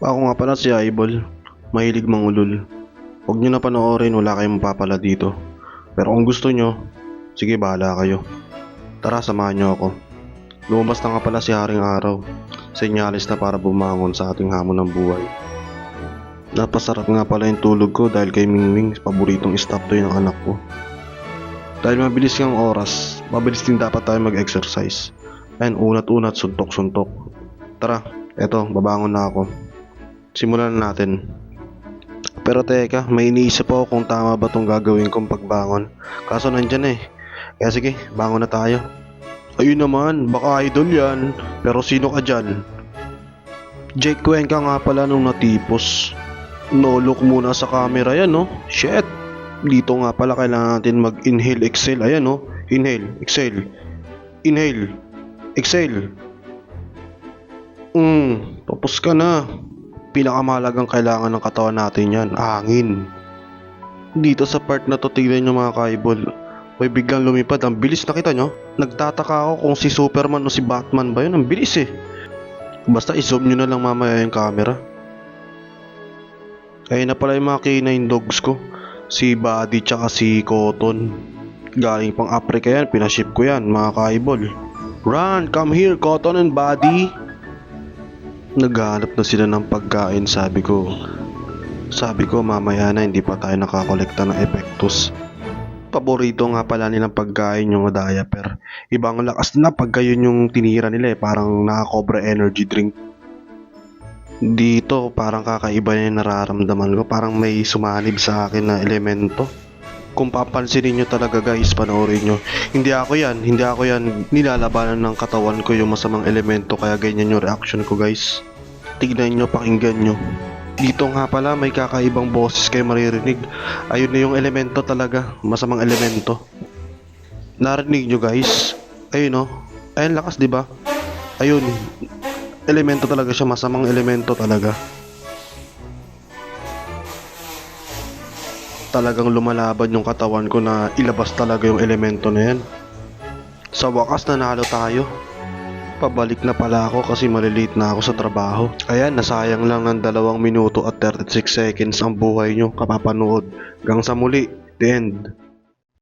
Ako nga pala si Eyeball. Mahilig mangulol. Huwag nyo na panoorin, wala kayong mapapala dito. Pero kung gusto nyo, sige bahala kayo. Tara, samahan nyo ako. Lumabas na nga pala si Haring Araw. Senyalis na para bumangon sa ating hamon ng buhay. Napasarap nga pala yung tulog ko dahil kay Mingming, paboritong stop toy ng anak ko. Dahil mabilis ang oras, mabilis din dapat tayo mag-exercise. Ayan, unat-unat, suntok-suntok. Tara, eto, babangon na ako. Simulan na natin. Pero teka, may iniisip ako kung tama ba tong gagawin kong pagbangon. Kaso nandyan eh. Kaya sige, bangon na tayo. Ayun naman, baka idol yan. Pero sino ka dyan? Jake Cuenca nga pala nung natipos. No look muna sa camera yan no. Shit. Dito nga pala kailangan natin mag-inhale, exhale. Ayan no. Inhale, exhale. Inhale, exhale. Mm, tapos ka na. Pinakamahalagang kailangan ng katawan natin yan, hangin. Dito sa part na to, tignan nyo mga kaibol. May biglang lumipad, ang bilis nakita nyo? Nagtataka ako kung si Superman o si Batman ba yun, ang bilis eh. Basta i-zoom nyo na lang mamaya yung camera. Ayun na pala yung mga canine dogs ko. Si Buddy tsaka si Cotton. Galing pang Africa yan, pinaship ko yan mga kaibol. Run, come here Cotton and Buddy. Naghahanap na sila ng pagkain sabi ko. Sabi ko mamaya na hindi pa tayo nakakolekta ng epektos. Paborito nga pala nilang pagkain yung diaper. Ibang lakas na pagka yun yung tinira nila eh. Parang nakakobra energy drink. Dito parang kakaiba yung nararamdaman ko. Parang may sumanib sa akin na elemento. Kung papansinin nyo talaga guys, panoorin nyo. Hindi ako yan, hindi ako yan. Nilalabanan ng katawan ko yung masamang elemento kaya ganyan yung reaction ko guys. Tignan nyo, pakinggan nyo. Dito nga pala may kakaibang boses kayo maririnig. Ayun na yung elemento talaga, masamang elemento. Narinig nyo guys? Ayun oh. Ayun lakas 'di ba? Ayun. Elemento talaga siya, masamang elemento talaga. Talagang lumalaban yung katawan ko na ilabas talaga yung elemento na yan. Sa wakas nanalo tayo. Pabalik na pala ako kasi malilate na ako sa trabaho. Ayan, nasayang lang ng 2 minuto at 36 seconds ang buhay nyo kapapanood. Hanggang sa muli, the end.